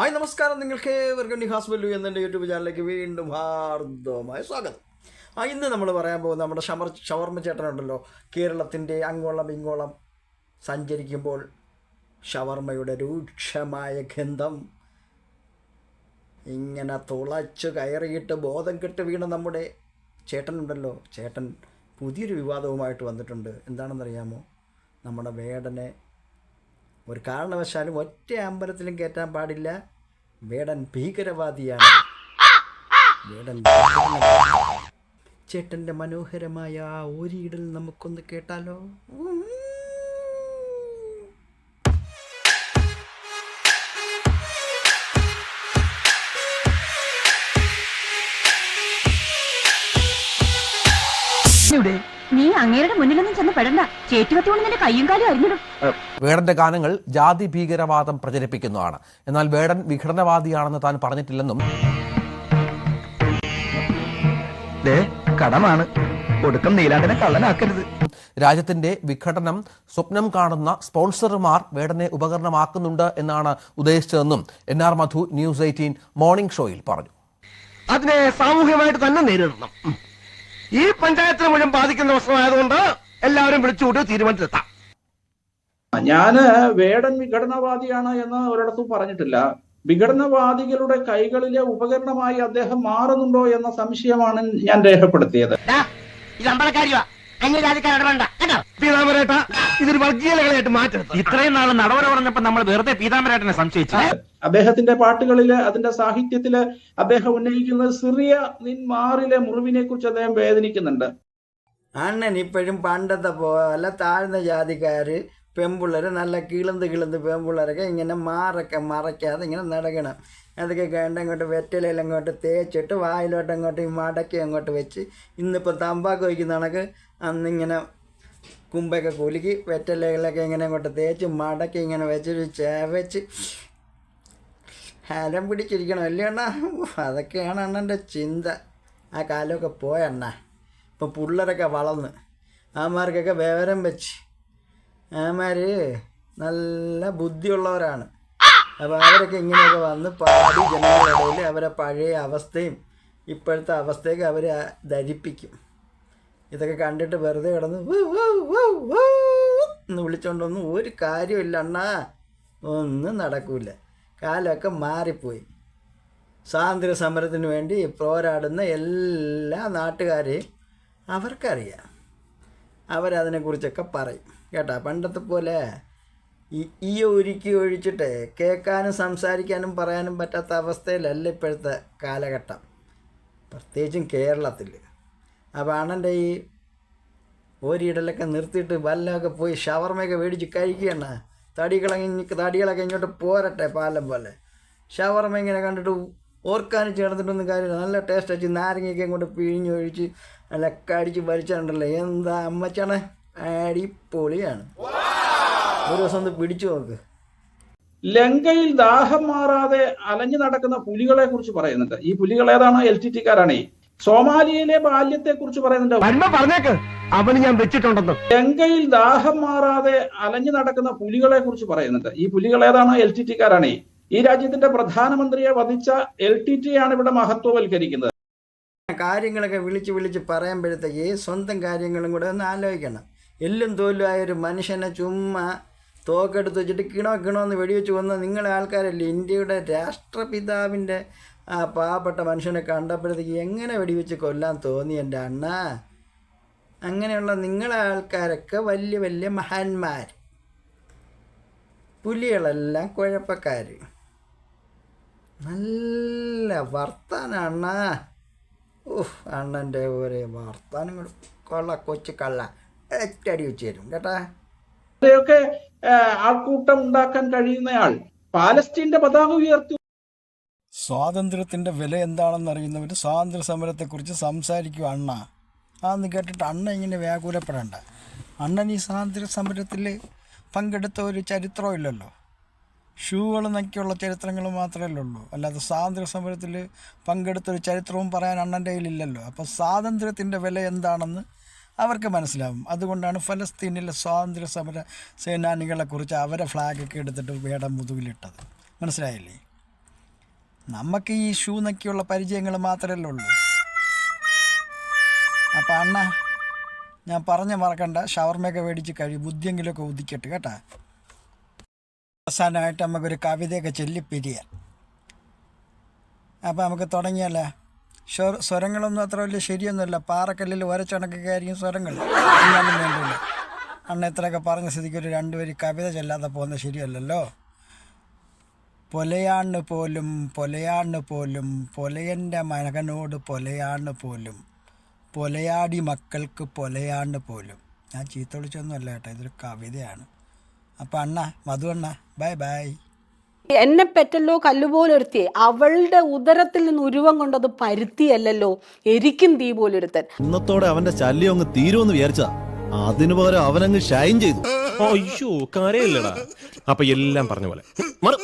Hi നമസ്കാരം. നിങ്ങൾക്ക് ഏവർക്കും നിഹാസ് ബല്ലു എന്നെ യൂട്യൂബ് ചാനലിലേക്ക് വീണ്ടും ഹാർദവമായ സ്വാഗതം. ആ ഇന്ന് നമ്മൾ പറയാൻ പോകുന്നത് നമ്മുടെ ഷമർ ഷവർമ്മ ചേട്ടനുണ്ടല്ലോ. കേരളത്തിന്റെ അങ്ങോളം ഇങ്ങോളം സഞ്ചരിക്കുമ്പോൾ ഷവർമ്മയുടെ രൂക്ഷമായ ഗന്ധം ഇങ്ങനെ തുളച്ച് കയറിയിട്ട് ബോധം കെട്ട് വീണ നമ്മുടെ ചേട്ടനുണ്ടല്ലോ. ചേട്ടൻ പുതിയൊരു വിവാദവുമായിട്ട് വന്നിട്ടുണ്ട്. എന്താണെന്നറിയാമോ? നമ്മുടെ വേടനെ ഒരു കാരണവശാലും ഒറ്റ അമ്പലത്തിലും കയറ്റാൻ പാടില്ല. വേടൻ ഭീകരവാദിയാണ്. വേടൻ മനോഹരമായ ആ ഓരിയിടൽ നമുക്കൊന്ന് കേട്ടാലോ? നീ അങ്ങേരുടെ മുന്നിലൊന്നും ചെന്ന് പെടണ്ട. ചേറ്റുകത്തി കൊണ്ട് നിന്റെ കയ്യും കാലും അറിഞ്ഞിടും വേടന്റെ ഗാനങ്ങൾ ജാതി ഭീകരവാദം പ്രചരിപ്പിക്കുന്നതാണ്. എന്നാൽ വേടൻ വിഘടനവാദിയാണെന്ന് താൻ പറഞ്ഞിട്ടില്ലെന്നും ദേ കടമാണ്. ഒടുക്കം നീലാണ്ടിനെ കള്ളനാക്കരുത്. രാജ്യത്തിന്റെ വിഘടനം സ്വപ്നം കാണുന്ന സ്പോൺസർമാർ വേടനെ ഉപകരണമാക്കുന്നുണ്ട് എന്നാണ് ഉദ്ദേശിച്ചതെന്നും N R Madhu news eighteen morning ഷോയിൽ പറഞ്ഞു. അതിനെ സാമൂഹ്യമായിട്ട് തന്നെ നേരിടണം. ഈ പഞ്ചായത്തിന് മുഴുവൻ ബാധിക്കുന്ന പ്രശ്നമായതുകൊണ്ട് എല്ലാവരും വിളിച്ചുകൂട്ടി തീരുമാനത്തിലെത്താം. ഞാൻ വേടൻ വിഘടനവാദിയാണ് എന്ന് ഒരിടത്തും പറഞ്ഞിട്ടില്ല. വിഘടനവാദികളുടെ കൈകളിലെ ഉപകരണമായി അദ്ദേഹം മാറുന്നുണ്ടോ എന്ന സംശയമാണ് ഞാൻ രേഖപ്പെടുത്തിയത്. ഇത് അമ്പലക്കാരിയാ. അന്യജാതിക്കാർ ഇടപെടണ്ട കേട്ടോ? പീതാമരേട്ട ഇതൊരു വർഗീയതകളായിട്ട് മാറ്റരുത്. ഇത്രയും നാൾ നടവര പറഞ്ഞപ്പോ നമ്മൾ വെറുതെ പീതാമരേട്ടനെ സംശയിച്ചു. അദ്ദേഹത്തിന്റെ പാട്ടുകളിൽ അതിന്റെ സാഹിത്യത്തിൽ അദ്ദേഹം ഉന്നയിക്കുന്നത് സിറിയ നിൻ മാറിലെ മുറിവിനെ കുറിച്ച് അദ്ദേഹം വേദനിക്കുന്നുണ്ട്. അണ്ണൻ ഇപ്പോഴും പണ്ടത്തെ പോലെ താഴ്ന്ന ജാതിക്കാര് പെമ്പിള്ളേർ നല്ല കിളുന്ന് കിളുന്ന് പെമ്പിള്ളേരൊക്കെ ഇങ്ങനെ മാറൊക്കെ മറയ്ക്കാതെ ഇങ്ങനെ നടക്കണം. അതൊക്കെ കണ്ട് അങ്ങോട്ട് വെറ്റലയിൽ അങ്ങോട്ട് തേച്ചിട്ട് വായിലോട്ട് അങ്ങോട്ട് ഈ മടക്കി അങ്ങോട്ട് വെച്ച് ഇന്നിപ്പോൾ തമ്പാക്ക് വയ്ക്കുന്ന കണക്ക് അന്നിങ്ങനെ കുമ്പൊക്കെ കുലുക്കി വെറ്റലകളൊക്കെ ഇങ്ങനെ അങ്ങോട്ട് തേച്ച് മടക്കി ഇങ്ങനെ വെച്ചൊരു ചേവച്ച് ഹരം പിടിച്ചിരിക്കണം അല്ലേ അണ്ണ? അതൊക്കെയാണ് അണ്ണന്റെ ചിന്ത. ആ കാലമൊക്കെ പോയണ്ണ ഇപ്പം പിള്ളേരൊക്കെ വളർന്ന്. ആമാർക്കൊക്കെ വിവരം വെച്ച്. ആമാർ നല്ല ബുദ്ധിയുള്ളവരാണ്. അപ്പോൾ അവരൊക്കെ ഇങ്ങനെയൊക്കെ വന്ന് പാടി ജനങ്ങളുടെ ഇടയിൽ അവരെ പഴയ അവസ്ഥയും ഇപ്പോഴത്തെ അവസ്ഥയൊക്കെ അവരെ ധരിപ്പിക്കും. ഇതൊക്കെ കണ്ടിട്ട് വെറുതെ കിടന്ന് എന്ന് വിളിച്ചോണ്ടൊന്നും ഒരു കാര്യമില്ല അണ്ണാ. ഒന്നും നടക്കൂല. കാലമൊക്കെ മാറിപ്പോയി. സ്വാതന്ത്ര്യ സമരത്തിന് വേണ്ടി പോരാടുന്ന എല്ലാ നാട്ടുകാരെയും അവർക്കറിയാം. അവരതിനെക്കുറിച്ചൊക്കെ പറയും. കേട്ടോ പണ്ടത്തെ പോലെ ഈ ഈ ഒരുക്കി ഒഴിച്ചിട്ട് കേൾക്കാനും സംസാരിക്കാനും പറയാനും പറ്റാത്ത അവസ്ഥയിലല്ല ഇപ്പോഴത്തെ കാലഘട്ടം. പ്രത്യേകിച്ചും കേരളത്തിൽ അപ്പോൾ അണ്ണന്റെ ഈ ഓരിയിടലൊക്കെ നിർത്തിയിട്ട് വല്ലതൊക്കെ പോയി ഷവർമയൊക്കെ മേടിച്ച് കഴിക്കുകയാണ് തടികളൊക്കെ തടികളൊക്കെ ഇങ്ങോട്ട് പോരട്ടെ പാലം പോലെ. ഷവർമ ഇങ്ങനെ കണ്ടിട്ട് ഓർക്കാനും ചേർന്നിട്ടൊന്നും കാര്യമില്ല. നല്ല ടേസ്റ്റ് വെച്ച് നാരങ്ങയൊക്കെ അങ്ങോട്ട് പിഴിഞ്ഞ് ഒഴിച്ച് നല്ല കടിച്ച് വലിച്ചിട്ടുണ്ടല്ലോ. എന്താ അമ്മച്ചാണ് അടിപൊളിയാണ്. ഒരു ദിവസം ഒന്ന് പിടിച്ചു നോക്ക്. ലങ്കയിൽ ദാഹം മാറാതെ അലഞ്ഞു നടക്കുന്ന പുലികളെ കുറിച്ച് പറയുന്നുണ്ട്. ഈ പുലികൾ ഏതാണ്? എൽ ടി ടിക്കാരാണ് സോമാലിയയിലെ ബാല്യത്തെ കുറിച്ച് പറയുന്നുണ്ട് പറഞ്ഞേക്ക്. അവന് ഞാൻ വെച്ചിട്ടുണ്ടെന്ന്. ലങ്കയിൽ ദാഹം മാറാതെ അലഞ്ഞു നടക്കുന്ന പുലികളെ കുറിച്ച് പറയുന്നുണ്ട്. ഈ പുലികൾ ഏതാണ്? എൽ ടി ടിക്കാരാണ് ഈ രാജ്യത്തിന്റെ പ്രധാനമന്ത്രിയെ വധിച്ച എൽ ടി ടി ആണ് ഇവിടെ മഹത്വവൽക്കരിക്കുന്നത്. കാര്യങ്ങളൊക്കെ വിളിച്ച് വിളിച്ച് പറയുമ്പോഴത്തേക്ക് സ്വന്തം കാര്യങ്ങളും കൂടെ ഒന്ന് ആലോചിക്കണം. എല്ലും തോലും ആയ ഒരു മനുഷ്യനെ ചുമ്മാ തോക്കെടുത്ത് വെച്ചിട്ട് കിണോ കിണോ എന്ന് വെടിവെച്ച് കൊന്ന നിങ്ങളെ ആൾക്കാരല്ലേ? ഇന്ത്യയുടെ രാഷ്ട്രപിതാവിന്റെ ആ പാവപ്പെട്ട മനുഷ്യനെ കണ്ടപ്പോഴത്തേക്ക് എങ്ങനെ വെടിവെച്ച് കൊല്ലാൻ തോന്നി എന്റെ അണ്ണ? അങ്ങനെയുള്ള നിങ്ങളെ ആൾക്കാരൊക്കെ വലിയ വലിയ മഹാന്മാർ പുലികളെല്ലാം കുഴപ്പക്കാർ നല്ല വർത്താനം അണ്ണ. ഉഫ് അണ്ണന്റെ ഒരേ വർത്താനങ്ങൾ കൊള്ള കൊച്ചു കള്ള. ഏറ്റടി വെച്ച് തരും കേട്ടാ? ആഹ്, ആൾക്കൂട്ടം ഉണ്ടാക്കാൻ കഴിയുന്നയാൾ. പാലസ്തീന്റെ പതാക ഉയർത്തി സ്വാതന്ത്ര്യത്തിന്റെ വില എന്താണെന്ന് അറിയുന്നവർ സ്വാതന്ത്ര്യ സമരത്തെക്കുറിച്ച് സംസാരിക്കും അണ്ണ. അതെന്ന് കേട്ടിട്ട് അണ്ണ ഇങ്ങനെ വ്യാകുലപ്പെടേണ്ട. അണ്ണൻ ഈ സ്വാതന്ത്ര്യ സമരത്തിൽ പങ്കെടുത്ത ഒരു ചരിത്രം ഇല്ലല്ലോ. ഷൂകൾ നക്കിയുള്ള ചരിത്രങ്ങൾ മാത്രമേ ഉള്ളൂ. അല്ലാതെ സ്വാതന്ത്ര്യ സമരത്തിൽ പങ്കെടുത്ത ഒരു ചരിത്രവും പറയാൻ അണ്ണന്റെ കയ്യിലില്ലല്ലോ. അപ്പോൾ സ്വാതന്ത്ര്യത്തിന്റെ വില എന്താണെന്ന് അവർക്ക് മനസ്സിലാവും. അതുകൊണ്ടാണ് ഫലസ്തീനിലെ സ്വാതന്ത്ര്യ സമര സേനാനികളെക്കുറിച്ച് അവരെ ഫ്ലാഗൊക്കെ എടുത്തിട്ട് വേടം മുതുകിലിട്ടത്. മനസ്സിലായില്ലേ? നമുക്ക് ഈ ഷൂ നക്കിയുള്ള പരിചയങ്ങൾ മാത്രമല്ലേ ഉള്ളൂ. അപ്പം അണ്ണ ഞാൻ പറഞ്ഞ മറക്കണ്ട ഷവർമയൊക്കെ മേടിച്ച് കഴിയും ബുദ്ധിയെങ്കിലുമൊക്കെ ഉദിക്കട്ടെ കേട്ടാ. അവസാനമായിട്ട് നമുക്കൊരു കവിതയൊക്കെ ചൊല്ലിപ്പിരിയാം. അപ്പം നമുക്ക് തുടങ്ങിയല്ലേ സ്വര സ്വരങ്ങളൊന്നും അത്ര വലിയ ശരിയൊന്നുമല്ല. പാറക്കല്ലിൽ ഒരച്ചണക്കൊക്കെ ആയിരിക്കും സ്വരങ്ങൾ എന്നാലും വേണ്ടില്ല. അണ്ണ ഇത്രയൊക്കെ പറഞ്ഞ സ്ഥിതിക്ക് ഒരു രണ്ടുപേര് കവിത ചെല്ലാതെ പോകുന്നത് ശരിയല്ലല്ലോ? പൊലയാണ് പോലും പൊലയാണ് പോലും പൊലയന്റെ മകനോട് പൊലയാണ് പോലും പൊലയാടി മക്കൾക്ക് പൊലയാണ് പോലും. ഞാൻ ചീത്ത വിളിച്ചൊന്നുമല്ല കേട്ടോ ഇതൊരു കവിതയാണ്. അപ്പം അണ്ണ മധു അണ്ണ ബൈ ബൈ. എന്നെ പെറ്റല്ലോ കല്ലുപോലൊരുത്തി അവളുടെ ഉദരത്തിൽ നിന്ന് ഉരുവം കൊണ്ടത് പരുത്തിയല്ലോ എരിക്കും തീ പോലൊരുത്തൻ. ഇന്നത്തോടെ അവന്റെ ശല്യം അങ്ങ് തീരുമെന്ന് വിചാരിച്ചതാ. അതിനു പകരം അവനങ്ങ് ഷൈൻ ചെയ്തു. അയ്യോ അപ്പൊ എല്ലാം പറഞ്ഞ പോലെ. മറു